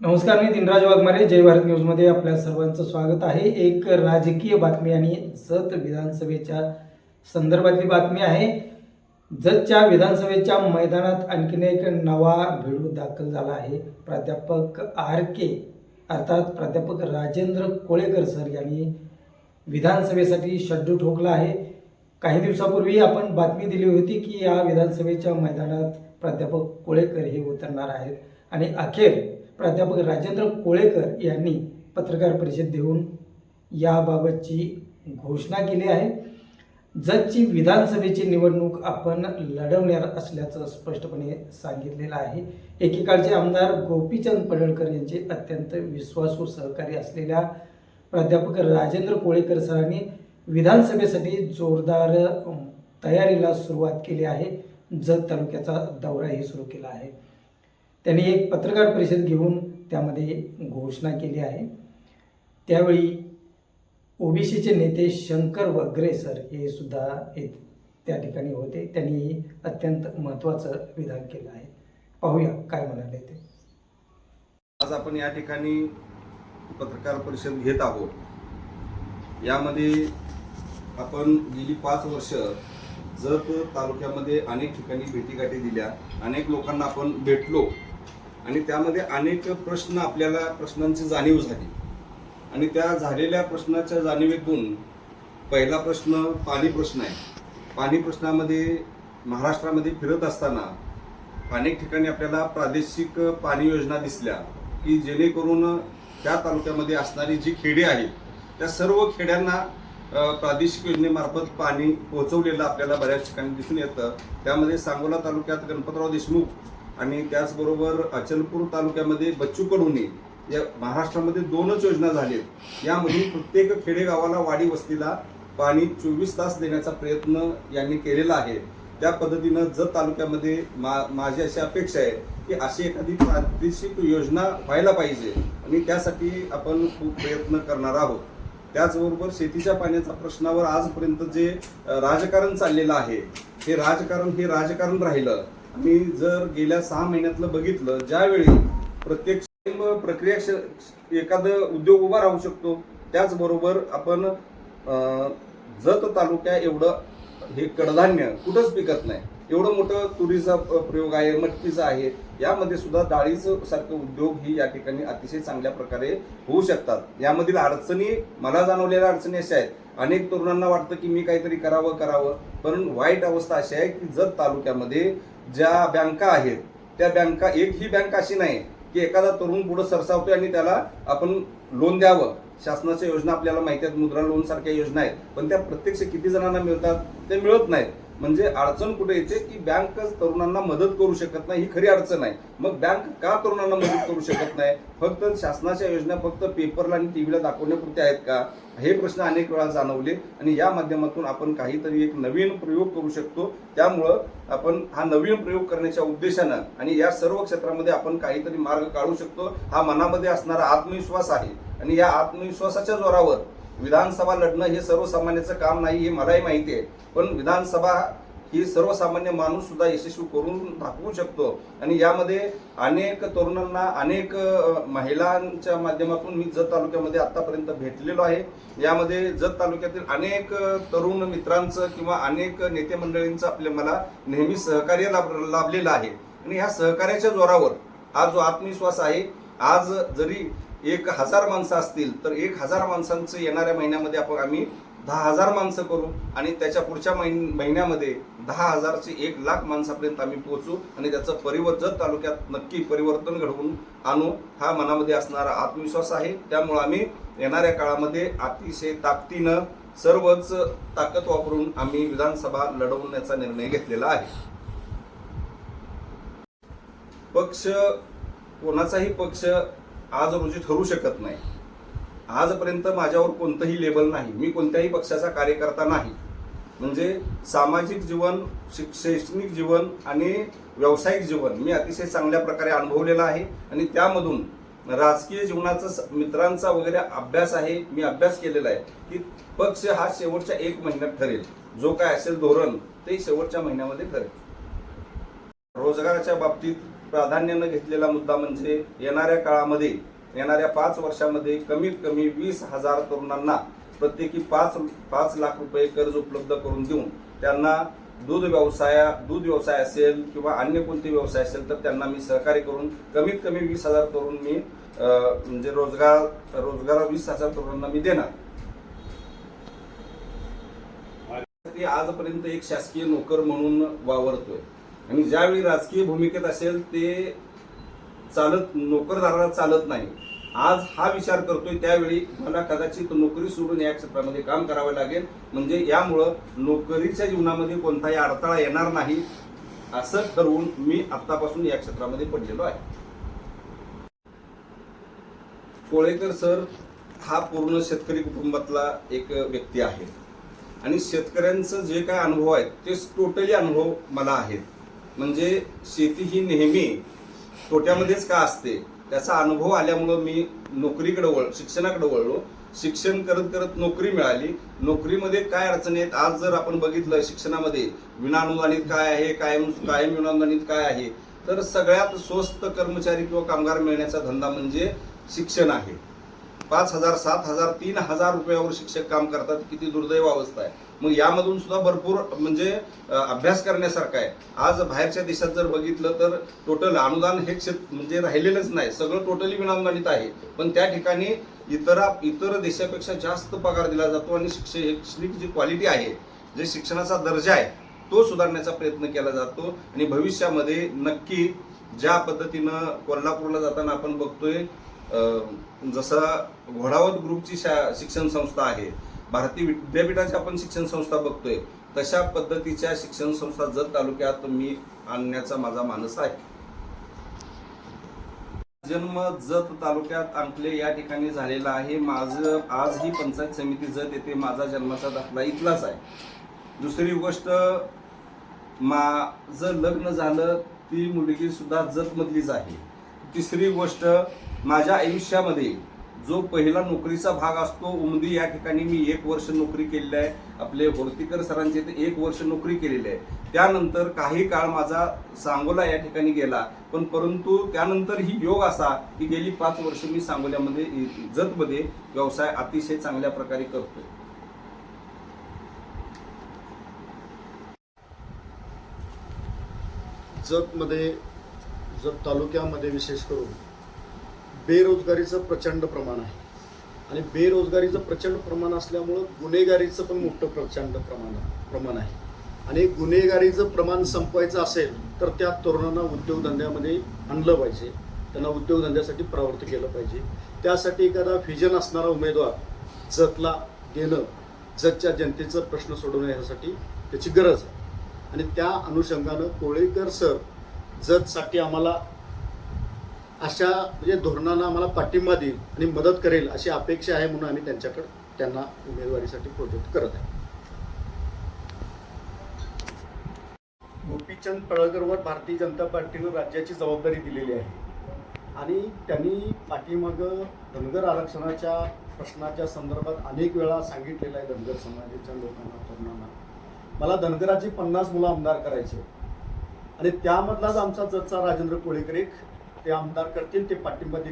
नमस्कार मी दिनराज वाघमारे जय भारत न्यूजमध्ये आपल्या सर्वांचं स्वागत आहे. एक राजकीय बातमी आणि जत विधानसभेच्या संदर्भातली बातमी आहे. जतच्या विधानसभेच्या मैदानात आणखीन एक नवा भिडू दाखल झाला आहे. प्राध्यापक आर के अर्थात प्राध्यापक राजेंद्र कोळेकर सर यांनी विधानसभेसाठी शड्डू ठोकला आहे. काही दिवसापूर्वी आपण बातमी दिली होती की या विधानसभेच्या मैदानात प्राध्यापक कोळेकर हे उतरणार आहेत. आणि अखेर प्राध्यापक राजेंद्र कोळेकर यांनी पत्रकार परिषद देऊन याबाबतची घोषणा केली आहे. जतची विधानसभेची निवडणूक आपण लढवणार असल्याचं स्पष्टपणे सांगितलेलं आहे. एकेकाळचे आमदार गोपीचंद पडळकर यांचे अत्यंत विश्वासू सहकारी असलेल्या प्राध्यापक राजेंद्र कोळेकर सरांनी विधानसभेसाठी जोरदार तयारीला सुरुवात केली आहे. जत तालुक्याचा दौराही सुरू केला आहे. त्यांनी एक पत्रकार परिषद घेऊन त्यामध्ये घोषणा केली आहे. त्यावेळी ओबीसीचे नेते शंकर वगरे सर हे सुद्धा येत त्या ठिकाणी होते. त्यांनी अत्यंत महत्त्वाचं विधान केलं आहे. पाहूया काय म्हणाले ते. आज आपण या ठिकाणी पत्रकार परिषद घेत आहोत. यामध्ये आपण गेली पाच वर्ष जत तालुक्यामध्ये अनेक ठिकाणी भेटीगाठी दिल्या. अनेक लोकांना आपण भेटलो. आणि त्यामध्ये अनेक प्रश्न आपल्याला प्रश्नांची जाणीव झाली. आणि त्या झालेल्या प्रश्नाच्या जाणीवेतून पहिला प्रश्न पाणी प्रश्न आहे. पाणी प्रश्नामध्ये महाराष्ट्रामध्ये फिरत असताना अनेक ठिकाणी आपल्याला प्रादेशिक पाणी योजना दिसल्या की जेणेकरून त्या तालुक्यामध्ये असणारी जी खेडे आहेत त्या सर्व खेड्यांना प्रादेशिक योजनेमार्फत पाणी पोहोचवलेलं आपल्याला बऱ्याच ठिकाणी दिसून येतं. त्यामध्ये सांगोला तालुक्यात गणपतराव देशमुख आणि त्याचबरोबर अचलपूर तालुक्यामध्ये बच्चू कडुनी या महाराष्ट्रामध्ये दोनच योजना झालेत. यामधून प्रत्येक खेडेगावाला वाडी वस्तीला पाणी चोवीस तास देण्याचा प्रयत्न यांनी केलेला आहे. त्या पद्धतीनं जत तालुक्यामध्ये मा माझी अशी अपेक्षा आहे की अशी एखादी प्रादेशिक योजना व्हायला पाहिजे आणि त्यासाठी आपण खूप प्रयत्न करणार आहोत. त्याचबरोबर शेतीच्या पाण्याच्या प्रश्नावर आजपर्यंत जे राजकारण चाललेलं आहे हे राजकारण हे राजकारण राहिलं. मी जर गेल्या सहा महिन्यातलं बघितलं ज्यावेळी प्रत्येक प्रक्रिया एखादं उद्योग उभा राहू शकतो त्याचबरोबर आपण जत तालुक्या एवढं हे कडधान्य कुठंच पिकत नाही. एवढं मोठं तुरीचा प्रयोग आहे मटकीचा आहे यामध्ये सुद्धा डाळीचं सारखं उद्योग ही या ठिकाणी अतिशय चांगल्या प्रकारे होऊ शकतात. यामधील अडचणी मला जाणवलेल्या अडचणी अशा आहेत. अनेक तरुणांना वाटतं की मी काहीतरी करावं करावं. पण वाईट अवस्था अशी आहे की जत तालुक्यामध्ये ज्या बँका आहेत त्या बँका एक ही बँक अशी नाही की एखादा तरुण पुढे सरसावतोय आणि त्याला आपण लोन द्यावं. शासनाच्या योजना आपल्याला माहिती आहेत मुद्रा लोन सारख्या योजना आहेत पण त्या प्रत्यक्ष किती जणांना मिळतात ते मिळत नाहीत. म्हणजे अडचण कुठे येते की बँक तरुणांना मदत करू शकत नाही ही खरी अडचण आहे. मग बँक का तरुणांना मदत करू शकत नाही? फक्त शासनाच्या योजना फक्त पेपरला आणि टीव्हीला दाखवण्यापुरत्या आहेत का? हे प्रश्न अनेक वेळा जाणवले आणि या माध्यमातून आपण काहीतरी एक नवीन प्रयोग करू शकतो. त्यामुळं आपण हा नवीन प्रयोग करण्याच्या उद्देशानं आणि या सर्व क्षेत्रामध्ये आपण काहीतरी मार्ग काढू शकतो. हा मनामध्ये असणारा आत्मविश्वास आहे. आणि या आत्मविश्वासाच्या जोरावर विधानसभा लढणं हे सर्वसामान्याचं काम नाही हे मलाही माहिती आहे. पण विधानसभा ही सर्वसामान्य माणूस सुद्धा यशस्वी करून दाखवू शकतो. आणि यामध्ये अनेक तरुणांना अनेक महिलांच्या माध्यमातून मी जत तालुक्यामध्ये आतापर्यंत भेटलेलो आहे. यामध्ये जत तालुक्यातील अनेक तरुण मित्रांचं किंवा अनेक नेते मंडळींचं आपल्या मला नेहमी सहकार्य लाभ लाभलेलं आहे. आणि ह्या सहकार्याच्या जोरावर हा जो आत्मविश्वास आहे आज जरी एक हजार माणसं असतील तर एक हजार माणसांचं येणाऱ्या महिन्यामध्ये आपण आम्ही दहा हजार माणसं करू आणि त्याच्या पुढच्या महिन- महिन्यामध्ये दहा हजारचे एक लाख माणसापर्यंत आम्ही पोहोचू आणि त्याचं परिवर्तन तालुक्यात नक्की परिवर्तन घडवून आणू हा मनामध्ये असणारा आत्मविश्वास आहे. त्यामुळं आम्ही येणाऱ्या काळामध्ये अतिशय ताकदीनं सर्वच ताकद वापरून आम्ही विधानसभा लढवण्याचा निर्णय घेतलेला आहे. पक्ष कोणाचाही पक्ष आज रोजी ठरू शकत नाही. आजपर्यंत माझ्यावर कोणतंही लेबल नाही. मी कोणत्याही पक्षाचा कार्यकर्ता नाही. म्हणजे सामाजिक जीवन शैक्षणिक जीवन आणि व्यावसायिक जीवन मी अतिशय चांगल्या प्रकारे अनुभवलेलं आहे आणि त्यामधून राजकीय जीवनाचा स- मित्रांचा वगैरे अभ्यास आहे. मी अभ्यास केलेला आहे की पक्ष हा शेवटच्या एक महिन्यात ठरेल. जो काय असेल धोरण ते शेवटच्या महिन्यामध्ये ठरेल. रोजगाराच्या बाबतीत प्राधान्यानं घेतलेला मुद्दा म्हणजे येणाऱ्या काळामध्ये येणाऱ्या पाच वर्षामध्ये कमीत कमी वीस हजार तरुणांना प्रत्येकी पाच पाच लाख रुपये कर्ज उपलब्ध करून देऊन त्यांना दूध व्यवसाय दूध व्यवसाय असेल किंवा अन्य कोणते व्यवसाय असेल तर त्यांना मी सहकार्य करून कमीत कमी वीस हजार तरुण मी अं, म्हणजे रोजगार रोजगार वीस हजार तरुणांना मी देणार. आजपर्यंत एक शासकीय नोकर म्हणून वावरतोय. आणि ज्यावेळी राजकीय भूमिकेत असेल ते चालत नोकरदाराला चालत नाही. आज हा विचार करतोय त्यावेळी मला कदाचित नोकरी सोडून या क्षेत्रामध्ये काम करावं लागेल. म्हणजे यामुळं नोकरीच्या जीवनामध्ये कोणताही अडथळा येणार नाही असं ठरवून मी आतापासून या क्षेत्रामध्ये पडलेलो आहे. कोळेकर सर हा पूर्ण शेतकरी कुटुंबातला एक व्यक्ती आहे. आणि शेतकऱ्यांचं जे काय अनुभव आहेत ते टोटली अनुभव मला आहेत. म्हणजे शेती ही नेहमी तोट्यामध्येच का असते? त्याचा अनुभव आल्यामुळं मी नोकरीकडे वळ शिक्षणाकडे वळलो. शिक्षण करत करत नोकरी मिळाली. नोकरीमध्ये काय अडचणी आहेत? आज जर आपण बघितलं शिक्षणामध्ये विनानुदानित काय आहे कायम कायम विनानुदानित काय आहे? तर सगळ्यात स्वस्त कर्मचारी किंवा कामगार मिळण्याचा धंदा म्हणजे शिक्षण आहे. पाच हजार सात हजार तीन हजार रुपयावर शिक्षक काम करतात. किती दुर्दैव अवस्था आहे. मग यामधून सुद्धा भरपूर म्हणजे अभ्यास करण्यासारखा आहे. आज बाहेरच्या देशात जर बघितलं तर टोटल अनुदान हे क्षेत्र म्हणजे राहिलेलंच नाही. सगळं टोटली विनानुदानित आहे. पण त्या ठिकाणी इतर इतर देशापेक्षा जास्त पगार दिला जातो आणि शिक्षक शैक्षणिक जी क्वालिटी आहे जे शिक्षणाचा दर्जा आहे तो सुधारण्याचा प्रयत्न केला जातो. आणि भविष्यामध्ये नक्की ज्या पद्धतीनं कोल्हापूरला जाताना आपण बघतोय जसं घोडावत ग्रुपची शा शिक्षण संस्था आहे भारतीय विद्यापीठाची आपण शिक्षण संस्था बघतोय तशा पद्धतीच्या शिक्षण संस्था जत तालुक्यात मी आणण्याचा माझा मानस आहे. जन्म जत तालुक्यात अंकले या ठिकाणी झालेला आहे. माझं आज ही पंचायत समिती जत येथे माझा जन्माचा दाखला इथलाच आहे. दुसरी गोष्ट माझं लग्न झालं ती मुलगी सुद्धा जतमधलीच आहे. तिसरी गोष्ट माझ्या आयुष्यामध्ये जो पहिला नोकरीचा भाग असतो उमदी या ठिकाणी मी एक वर्ष नोकरी केलेली आहे. आपले होर्तीकर सरांचे इथे एक वर्ष नोकरी केलेली आहे. त्यानंतर काही काळ माझा सांगोला या ठिकाणी गेला. पण परंतु त्यानंतर ही योग असा की गेली पाच वर्ष मी सांगोल्यामध्ये जतमध्ये व्यवसाय अतिशय चांगल्या प्रकारे करतोय. जतमध्ये जत तालुक्यामध्ये विशेष करून बेरोजगारीचं प्रचंड प्रमाण आहे. आणि बेरोजगारीचं प्रचंड प्रमाण असल्यामुळं गुन्हेगारीचं पण मोठं प्रचंड प्रमाण प्रमाण आहे. आणि गुन्हेगारीचं प्रमाण संपवायचं असेल तर त्या तरुणांना उद्योगधंद्यामध्ये आणलं पाहिजे. त्यांना उद्योगधंद्यासाठी प्रवृत्त केलं पाहिजे. त्यासाठी एखादा व्हिजन असणारा उमेदवार जतला देणं जतच्या जनतेचं प्रश्न सोडवण्यासाठी त्याची गरज आहे. आणि त्या अनुषंगानं कोळेकर सर जतसाठी आम्हाला अशा म्हणजे धोरणांना आम्हाला पाठिंबा देईल आणि मदत करेल अशी अपेक्षा आहे म्हणून आम्ही त्यांच्याकडे त्यांना उमेदवारीसाठी प्रोजेक्ट करत आहे. गोपीचंद पळळकरवर भारतीय जनता पार्टीनं राज्याची जबाबदारी दिलेली आहे. आणि त्यांनी पाठीमागं धनगर आरक्षणाच्या प्रश्नाच्या संदर्भात अनेक वेळा सांगितलेलं आहे धनगर समाजाच्या लोकांना तरुणांना. मला धनगराची पन्नास मुलं आमदार करायचे आणि त्यामधलाच आमचा जजचा राजेंद्र कोळीकर एक ते आमदार करतील ते पाठिंबा देतील.